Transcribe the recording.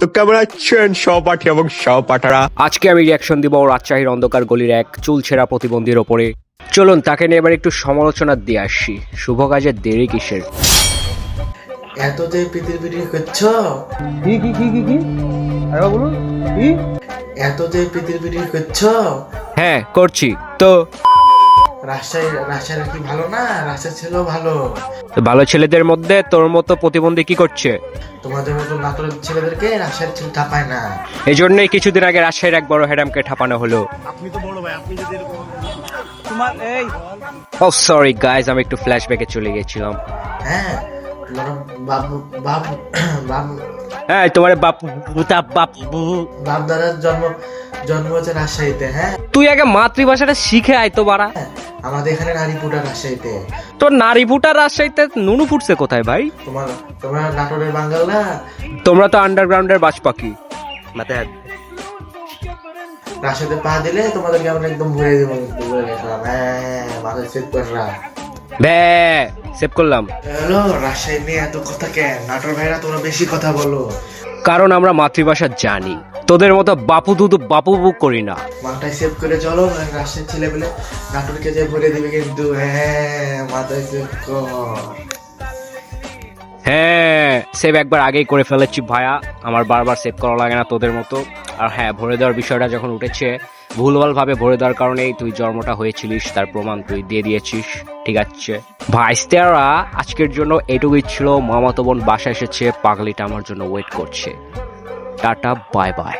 তো কেমন আছেন? সহপাঠী এবং সহপাঠারা? আজকে আমি রিয়াকশন দিব রাজশাহীর অন্ধকার গলির এক চুল ছেঁড়া প্রতিবন্ধীর ওপরে। চলুন তাকে নিয়ে এবার একটু সমালোচনা দিয়ে আসি। শুভ কাজের দেরি কিসের? এত যে পিতির পিটির করছ? কি কি কি কি কি? আরেকবার বলুন কি? এত যে পিতির পিটির করছ? হ্যাঁ করছি। তো রাজশাহী রাজশাহী কি ভালো না? রাজশাহী ছেলেও ভালো। ভালো ছেলেদের মধ্যে তোর মতো প্রতিবন্ধী কি করছে? তোমাদের মতো নাটোরের ছেলেদেরকে রাজশাহীর ছেলে ঠাপায় না। এই জন্যই কিছুদিন আগে রাজশাহীর এক বড় হ্যাডামকে ঠাপানো হলো। তোমার এই। ও সরি গাইজ আমি একটু ফ্ল্যাশব্যাকে চলে গেছিলাম। হ্যাঁ তোমার বাবু বাবু বাবু। হ্যাঁ তোমার বাপু বুতা বাপু। বাপদাদার জন্ম জন্ম হচ্ছে রাজশাহীতে হ্যাঁ। তুই আগে মাতৃভাষাটা শিখে আয় তো বাড়া। আমাদের এখানে নারীপুটা রাজশাহীতে। তোর নারী ফুটার রাজশাহীতে নুনু ফুটছে কোথায় ভাই? তোমার তোমরা নাটোরের বাঙ্গাল না তোমরা তো আন্ডারগ্রাউন্ডের বাজ পাখি মাথায় রাজশাহীতে পা দিলে তোমাদেরকে আমরা একদম ভরে দেবো বলে গেছিলাম হ্যাঁ মাথায় সেট কররা ভ্যা সেভ করলাম। হ্যালো রাজশাহী নিয়ে এত কথা কেন? নাটোর ভাইরা তোমরা বেশি কথা বলো। কারণ আমরা মাতৃভাষা জানি। তোদের মতো বাপু দুধু বাপু বুক করি না। মাথায় সেভ করে চলো রাজশাহীর ছেলে পেলে নাটোরকে যে ভরে দিবে কিন্তু হ্যাঁ মাথায় সেভ কর। হ্যাঁ সেভ একবার আগেই করে ফেলেছি ভায়া। আমার বারবার সেভ করা লাগে না তোদের মতো। আর হ্যাঁ ভরে দেওয়ার বিষয়টা যখন উঠেছে ভুলভাল ভাবে ভরে দেওয়ার কারণেই তুই জন্মটা হয়েছিলিস, তার প্রমাণ তুই দিয়ে দিয়েছিস, ঠিক আছে? ভাইস্তারা আজকের জন্য এটুকুই ছিল। মামাতো বোন বাসা এসেছে, পাগলিটা আমার জন্য ওয়েট করছে। Tata bye bye